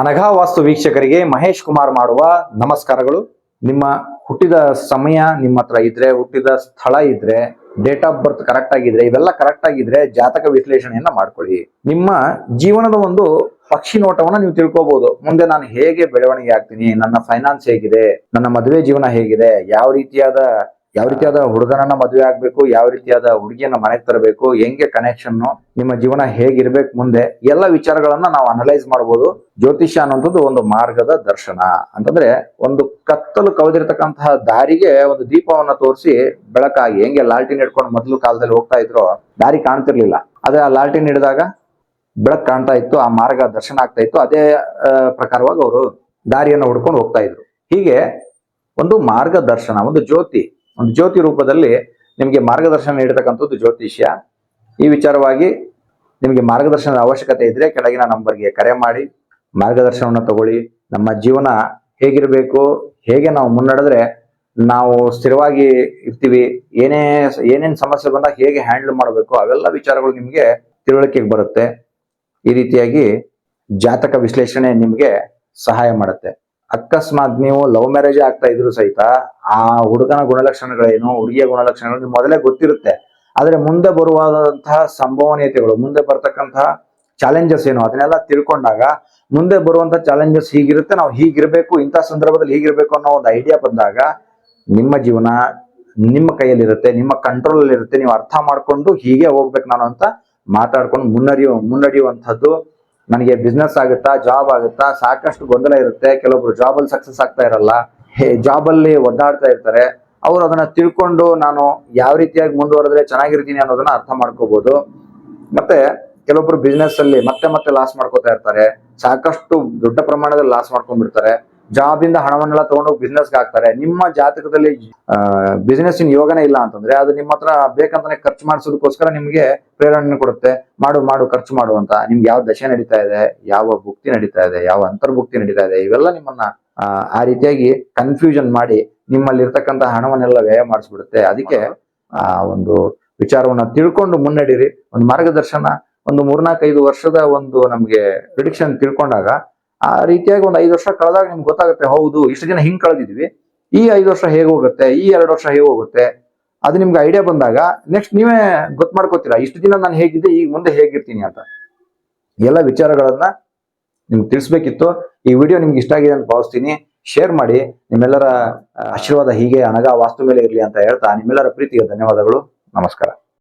ಅನಘಾ ವಾಸ್ತು ವೀಕ್ಷಕರಿಗೆ ಮಹೇಶ್ ಕುಮಾರ್ ಮಾಡುವ ನಮಸ್ಕಾರಗಳು. ನಿಮ್ಮ ಹುಟ್ಟಿದ ಸಮಯ ನಿಮ್ಮ ಹತ್ರ ಇದ್ರೆ, ಹುಟ್ಟಿದ ಸ್ಥಳ ಇದ್ರೆ ಡೇಟ್ ಆಫ್ ಬರ್ತ್ ಕರೆಕ್ಟ್ ಆಗಿದ್ರೆ, ಇವೆಲ್ಲ ಕರೆಕ್ಟ್ ಆಗಿದ್ರೆ ಜಾತಕ ವಿಶ್ಲೇಷಣೆಯನ್ನ ಮಾಡ್ಕೊಳ್ಳಿ. ನಿಮ್ಮ ಜೀವನದ ಒಂದು ಪಕ್ಷಿ ನೋಟವನ್ನ ನೀವು ತಿಳ್ಕೋಬಹುದು ಮುಂದೆ ನಾನು ಹೇಗೆ ಬೆಳವಣಿಗೆ ಆಗ್ತೀನಿ, ನನ್ನ ಫೈನಾನ್ಸ್ ಹೇಗಿದೆ, ನನ್ನ ಮದುವೆ ಜೀವನ ಹೇಗಿದೆ, ಯಾವ ರೀತಿಯಾದ ಯಾವ ರೀತಿಯಾದ ಹುಡುಗನನ್ನ ಮದುವೆ ಆಗ್ಬೇಕು, ಯಾವ ರೀತಿಯಾದ ಹುಡುಗಿಯನ್ನ ಮನೆಗೆ ತರಬೇಕು, ಹೆಂಗೆ ಕನೆಕ್ಷನ್ ನಿಮ್ಮ ಜೀವನ ಹೇಗಿರ್ಬೇಕು ಮುಂದೆ, ಎಲ್ಲ ವಿಚಾರಗಳನ್ನ ನಾವು ಅನಲೈಸ್ ಮಾಡಬಹುದು ಜ್ಯೋತಿಷ್ಯ ಅನ್ನುವಂಥದ್ದು ಒಂದು ಮಾರ್ಗದ ದರ್ಶನ. ಅಂತಂದ್ರೆ ಒಂದು ಕತ್ತಲು ಕವಿದಿರ್ತಕ್ಕಂತಹ ದಾರಿಗೆ ಒಂದು ದೀಪವನ್ನ ತೋರಿಸಿ ಬೆಳಕಾಗಿ, ಹೆಂಗೆ ಲಾಲ್ಟಿನ್ ಹಿಡ್ಕೊಂಡು ಮೊದಲು ಕಾಲದಲ್ಲಿ ಹೋಗ್ತಾ ಇದ್ರು, ದಾರಿ ಕಾಣ್ತಿರ್ಲಿಲ್ಲ. ಆದ್ರೆ ಆ ಲಾಲ್ಟಿನ್ ಹಿಡಿದಾಗ ಬೆಳಕು ಕಾಣ್ತಾ ಇತ್ತು, ಆ ಮಾರ್ಗ ದರ್ಶನ ಆಗ್ತಾ ಇತ್ತು. ಅದೇ ಪ್ರಕಾರವಾಗಿ ಅವರು ದಾರಿಯನ್ನು ಹುಡ್ಕೊಂಡು ಹೋಗ್ತಾ ಇದ್ರು. ಹೀಗೆ ಒಂದು ಮಾರ್ಗದರ್ಶನ, ಒಂದು ಜ್ಯೋತಿ. ಒಂದು ಜ್ಯೋತಿ ರೂಪದಲ್ಲಿ ನಿಮಗೆ ಮಾರ್ಗದರ್ಶನ ನೀಡತಕ್ಕಂಥದ್ದು ಜ್ಯೋತಿಷ್ಯ. ಈ ವಿಚಾರವಾಗಿ ನಿಮಗೆ ಮಾರ್ಗದರ್ಶನದ ಅವಶ್ಯಕತೆ ಇದ್ರೆ ಕೆಳಗಿನ ನಂಬರ್ಗೆ ಕರೆ ಮಾಡಿ, ಮಾರ್ಗದರ್ಶನವನ್ನು ತಗೊಳ್ಳಿ. ನಮ್ಮ ಜೀವನ ಹೇಗಿರಬೇಕು, ಹೇಗೆ ನಾವು ಮುನ್ನಡೆದ್ರೆ ನಾವು ಸ್ಥಿರವಾಗಿ ಇರ್ತೀವಿ, ಏನೇ ಏನೇನು ಸಮಸ್ಯೆ ಬಂದಾಗ ಹೇಗೆ ಹ್ಯಾಂಡಲ್ ಮಾಡಬೇಕು, ಅವೆಲ್ಲ ವಿಚಾರಗಳು ನಿಮಗೆ ತಿಳುವಳಿಕೆಗೆ ಬರುತ್ತೆ. ಈ ರೀತಿಯಾಗಿ ಜಾತಕ ವಿಶ್ಲೇಷಣೆ ನಿಮಗೆ ಸಹಾಯ ಮಾಡುತ್ತೆ. ಅಕಸ್ಮಾತ್ ನೀವು ಲವ್ ಮ್ಯಾರೇಜ್ ಆಗ್ತಾ ಇದ್ರು ಸಹಿತ ಆ ಹುಡುಗನ ಗುಣಲಕ್ಷಣಗಳೇನು, ಹುಡುಗಿಯ ಗುಣಲಕ್ಷಣಗಳು ಮೊದಲೇ ಗೊತ್ತಿರುತ್ತೆ. ಆದ್ರೆ ಮುಂದೆ ಬರುವಾದಂತಹ ಸಂಭವನೀಯತೆಗಳು, ಮುಂದೆ ಬರ್ತಕ್ಕಂತಹ ಚಾಲೆಂಜಸ್ ಏನು, ಅದನ್ನೆಲ್ಲ ತಿಳ್ಕೊಂಡಾಗ ಮುಂದೆ ಬರುವಂತ ಚಾಲೆಂಜಸ್ ಹೀಗಿರುತ್ತೆ, ನಾವು ಹೀಗಿರ್ಬೇಕು, ಇಂಥ ಸಂದರ್ಭದಲ್ಲಿ ಹೀಗಿರ್ಬೇಕು ಅನ್ನೋ ಒಂದು ಐಡಿಯಾ ಬಂದಾಗ ನಿಮ್ಮ ಜೀವನ ನಿಮ್ಮ ಕೈಯಲ್ಲಿರುತ್ತೆ, ನಿಮ್ಮ ಕಂಟ್ರೋಲ್ ಅಲ್ಲಿ ಇರುತ್ತೆ ನೀವು ಅರ್ಥ ಮಾಡ್ಕೊಂಡು ಹೀಗೆ ಹೋಗ್ಬೇಕು ನಾನು ಅಂತ ಮಾತಾಡ್ಕೊಂಡು ಮುನ್ನಡೆಯೋ, ಮುನ್ನಡೆಯುವಂಥದ್ದು ನನಗೆ ಬಿಸ್ನೆಸ್ ಆಗುತ್ತಾ ಜಾಬ್ ಆಗುತ್ತಾ, ಸಾಕಷ್ಟು ಗೊಂದಲ ಇರುತ್ತೆ. ಕೆಲವೊಬ್ರು ಜಾಬ್ ಅಲ್ಲಿ ಸಕ್ಸಸ್ ಆಗ್ತಾ ಇರಲ್ಲ. ಜಾಬ್ ಅಲ್ಲಿ ಒದ್ದಾಡ್ತಾ ಇರ್ತಾರೆ. ಅವ್ರು ಅದನ್ನ ತಿಳ್ಕೊಂಡು ನಾನು ಯಾವ ರೀತಿಯಾಗಿ ಮುಂದುವರೆದ್ರೆ ಚೆನ್ನಾಗಿರ್ತೀನಿ ಅನ್ನೋದನ್ನ ಅರ್ಥ ಮಾಡ್ಕೋಬಹುದು ಮತ್ತೆ ಕೆಲವೊಬ್ರು ಬಿಸ್ನೆಸ್ ಅಲ್ಲಿ ಮತ್ತೆ ಮತ್ತೆ ಲಾಸ್ ಮಾಡ್ಕೋತಾ ಇರ್ತಾರೆ. ಸಾಕಷ್ಟು ದೊಡ್ಡ ಪ್ರಮಾಣದಲ್ಲಿ ಲಾಸ್ ಮಾಡ್ಕೊಂಡ್ಬಿಡ್ತಾರೆ. ಜಾಬ್ ಇಂದ ಹಣವನ್ನೆಲ್ಲ ತಗೊಂಡು ಬಿಸ್ನೆಸ್ಗೆ ಹಾಕ್ತಾರೆ. ನಿಮ್ಮ ಜಾತಕದಲ್ಲಿ ಬಿಸ್ನೆಸ್ ಇನ್ ಯೋಗನೇ ಇಲ್ಲ ಅಂತಂದ್ರೆ ಅದು ನಿಮ್ಮ ಹತ್ರ ಬೇಕಂತಾನೆ ಖರ್ಚು ಮಾಡಿಸೋದಕ್ಕೋಸ್ಕರ ನಿಮ್ಗೆ ಪ್ರೇರಣೆ ಕೊಡುತ್ತೆ. ಮಾಡು ಮಾಡು ಖರ್ಚು ಮಾಡು ಅಂತ. ನಿಮ್ಗೆ ಯಾವ ದಶೆ ನಡೀತಾ ಇದೆ ಯಾವ ಭುಕ್ತಿ ನಡೀತಾ ಇದೆ ಯಾವ ಅಂತರ್ಭುಕ್ತಿ ನಡೀತಾ ಇದೆ ಇವೆಲ್ಲ ನಿಮ್ಮನ್ನ ಆ, ಆ ರೀತಿಯಾಗಿ ಕನ್ಫ್ಯೂಷನ್ ಮಾಡಿ ನಿಮ್ಮಲ್ಲಿ ಇರ್ತಕ್ಕಂಥ ಹಣವನ್ನೆಲ್ಲ ವ್ಯಯ ಮಾಡಿಸ್ಬಿಡುತ್ತೆ. ಅದಕ್ಕೆ ಆ ಒಂದು ವಿಚಾರವನ್ನ ತಿಳ್ಕೊಂಡು ಮುನ್ನಡೀರಿ ಒಂದು ಮಾರ್ಗದರ್ಶನ ಒಂದು ಮೂರ್ನಾಲ್ಕೈದು ವರ್ಷದ ಒಂದು ನಮ್ಗೆ ಪ್ರಿಡಿಕ್ಷನ್ ತಿಳ್ಕೊಂಡಾಗ ಆ ರೀತಿಯಾಗಿ ಒಂದು ಐದು ವರ್ಷ ಕಳೆದಾಗ ನಿಮ್ಗೆ ಗೊತ್ತಾಗುತ್ತೆ, ಹೌದು, ಇಷ್ಟು ದಿನ ಹಿಂಗ್ ಕಳೆದಿದ್ವಿ. ಈ ಐದು ವರ್ಷ ಹೇಗೆ ಹೋಗುತ್ತೆ, ಈ ಎರಡು ವರ್ಷ ಹೇಗೆ ಹೋಗುತ್ತೆ, ಅದು ನಿಮ್ಗೆ ಐಡಿಯಾ ಬಂದಾಗ ನೆಕ್ಸ್ಟ್ ನೀವೇ ಗೊತ್ತು ಮಾಡ್ಕೋತೀರಾ, ಇಷ್ಟು ದಿನ ನಾನು ಹೇಗಿದ್ದೆ, ಈಗ ಮುಂದೆ ಹೇಗಿರ್ತೀನಿ ಅಂತ. ಎಲ್ಲ ವಿಚಾರಗಳನ್ನ ನಿಮ್ಗೆ ತಿಳಿಸ್ಬೇಕಿತ್ತು. ಈ ವಿಡಿಯೋ ನಿಮ್ಗೆ ಇಷ್ಟ ಆಗಿದೆ ಅಂತ ಭಾವಿಸ್ತೀನಿ. ಶೇರ್ ಮಾಡಿ, ನಿಮ್ಮೆಲ್ಲರ ಆಶೀರ್ವಾದ ಹೀಗೆ ಅನಗ ವಾಸ್ತು ಮೇಲೆ ಇರಲಿ ಅಂತ ಹೇಳ್ತಾ ನಿಮ್ಮೆಲ್ಲರ ಪ್ರೀತಿಗೆ ಧನ್ಯವಾದಗಳು. ನಮಸ್ಕಾರ.